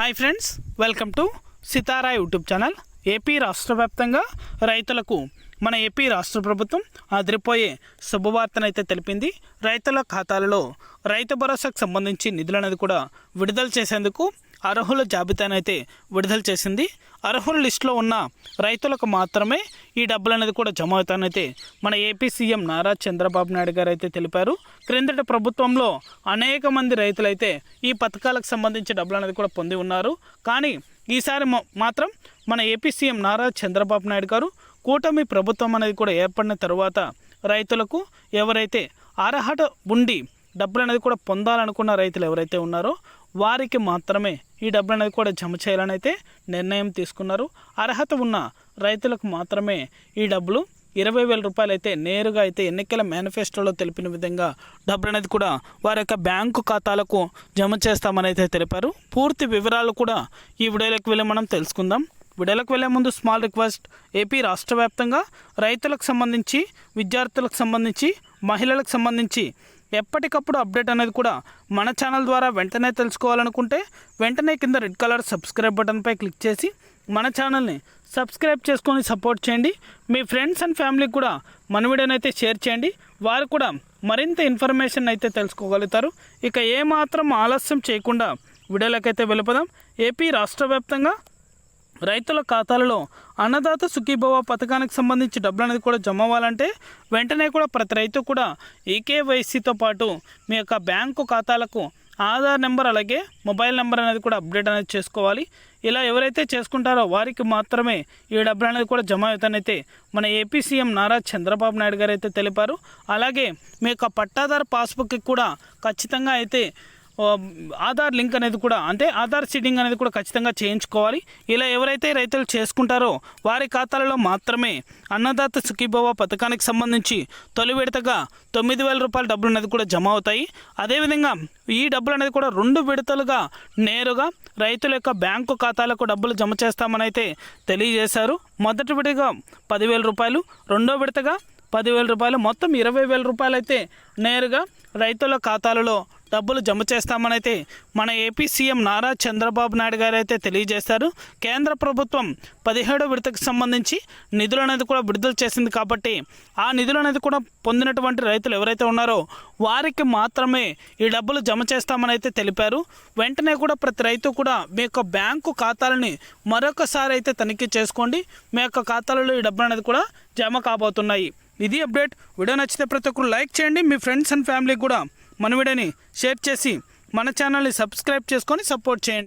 Hi friends welcome to Sitara YouTube channel AP రాష్ట్ర వ్యాప్తంగా రైతులకు మన ఏపీ రాష్ట్ర ప్రభుత్వం అదిరిపోయే శుభవార్తనైతే తెలిపింది. రైతుల ఖాతాలలో రైతు భరోసాకు సంబంధించి నిధులు అనేది కూడా విడుదల చేసేందుకు అర్హుల జాబితానైతే విడుదల చేసింది. అర్హుల లిస్టులో ఉన్న రైతులకు మాత్రమే ఈ డబ్బులు అనేది కూడా జమ అవుతానైతే మన ఏపీ సీఎం నారా చంద్రబాబు నాయుడు గారు అయితే తెలిపారు. క్రిందట ప్రభుత్వంలో అనేక మంది రైతులైతే ఈ పథకాలకు సంబంధించి డబ్బులు అనేది కూడా పొంది ఉన్నారు. కానీ ఈసారి మాత్రం మన ఏపీ సీఎం నారా చంద్రబాబు నాయుడు గారు కూటమి ప్రభుత్వం అనేది కూడా ఏర్పడిన తర్వాత రైతులకు ఎవరైతే అర్హత ఉండి డబ్బులు అనేది కూడా పొందాలనుకున్న రైతులు ఎవరైతే ఉన్నారో వారికి మాత్రమే ఈ డబ్బులు అనేది కూడా జమ చేయాలని అయితే నిర్ణయం తీసుకున్నారు. అర్హత ఉన్న రైతులకు మాత్రమే ఈ డబ్బులు ఇరవై వేల రూపాయలు అయితే నేరుగా అయితే ఎన్నికల మేనిఫెస్టోలో తెలిపిన విధంగా డబ్బులు అనేది కూడా వారి యొక్క బ్యాంకు ఖాతాలకు జమ చేస్తామని అయితే తెలిపారు. పూర్తి వివరాలు కూడా ఈ వీడియోలోకి వెళ్ళి మనం తెలుసుకుందాం. వీడియోలకు వెళ్ళే ముందు స్మాల్ రిక్వెస్ట్ ఏపీ రాష్ట్ర వ్యాప్తంగా రైతులకు సంబంధించి విద్యార్థులకు సంబంధించి మహిళలకు సంబంధించి ఎప్పటికప్పుడు అప్డేట్ అనేది కూడా మన ఛానల్ ద్వారా వెంటనే తెలుసుకోవాలనుకుంటే వెంటనే కింద రెడ్ కలర్ సబ్స్క్రైబ్ బటన్పై క్లిక్ చేసి మన ఛానల్ని సబ్స్క్రైబ్ చేసుకొని సపోర్ట్ చేయండి. మీ ఫ్రెండ్స్ అండ్ ఫ్యామిలీకి కూడా మన వీడియోని అయితే షేర్ చేయండి. వారు కూడా మరింత ఇన్ఫర్మేషన్ అయితే తెలుసుకోగలుగుతారు. ఇక ఏమాత్రం ఆలస్యం చేయకుండా వీడియోలకైతే వెళ్ళిపోదాం. ఏపీ రాష్ట్ర వ్యాప్తంగా రైతుల ఖాతాలలో అన్నదాత సుఖీభవ పథకానికి సంబంధించి డబ్బులు అనేది కూడా జమ అవ్వాలంటే వెంటనే కూడా ప్రతి రైతు కూడా ఈకేవైసీతో పాటు మీ యొక్క బ్యాంకు ఖాతాలకు ఆధార్ నెంబర్ అలాగే మొబైల్ నెంబర్ అనేది కూడా అప్డేట్ అనేది చేసుకోవాలి. ఇలా ఎవరైతే చేసుకుంటారో వారికి మాత్రమే ఈ డబ్బులు అనేది కూడా జమ అవుతానైతే మన ఏపీ సీఎం నారా చంద్రబాబు నాయుడు గారు అయితే తెలిపారు. అలాగే మీ యొక్క పట్టాదారు పాస్బుక్కి కూడా ఖచ్చితంగా అయితే ఆధార్ లింక్ అనేది కూడా అంటే ఆధార్ సీడింగ్ అనేది కూడా ఖచ్చితంగా చేయించుకోవాలి. ఇలా ఎవరైతే రైతులు చేసుకుంటారో వారి ఖాతాలలో మాత్రమే అన్నదాత సుఖీభవ పథకానికి సంబంధించి తొలి విడతగా తొమ్మిది వేల రూపాయల డబ్బులు అనేది కూడా జమ అవుతాయి. అదేవిధంగా ఈ డబ్బులు అనేది కూడా రెండు విడతలుగా నేరుగా రైతుల యొక్క బ్యాంకు ఖాతాలకు డబ్బులు జమ చేస్తామని అయితే తెలియజేశారు. మొదటి విడతగా పదివేల రూపాయలు రెండో విడతగా పదివేల రూపాయలు మొత్తం ఇరవై వేల రూపాయలు అయితే నేరుగా రైతుల ఖాతాలలో డబ్బులు జమ చేస్తామనైతే మన ఏపీ సీఎం నారా చంద్రబాబు నాయుడు గారు అయితే తెలియజేశారు. కేంద్ర ప్రభుత్వం పదిహేడో విడతకు సంబంధించి నిధులు అనేది కూడా విడుదల చేసింది కాబట్టి ఆ నిధులు అనేది కూడా పొందినటువంటి రైతులు ఎవరైతే ఉన్నారో వారికి మాత్రమే ఈ డబ్బులు జమ చేస్తామని అయితే తెలిపారు. వెంటనే కూడా ప్రతి రైతు కూడా మీ యొక్క బ్యాంకు ఖాతాలని మరొకసారి అయితే తనిఖీ చేసుకోండి. మీ యొక్క ఖాతాలలో ఈ డబ్బులు అనేది కూడా జమ కాబోతున్నాయి. ఇది అప్డేట్. వీడియో నచ్చితే ప్రతి ఒక్కరు లైక్ చేయండి. మీ ఫ్రెండ్స్ అండ్ ఫ్యామిలీకి కూడా మనవిడని షేర్ చేసి మన ఛానల్ని సబ్స్క్రైబ్ చేసుకొని సపోర్ట్ చేయండి.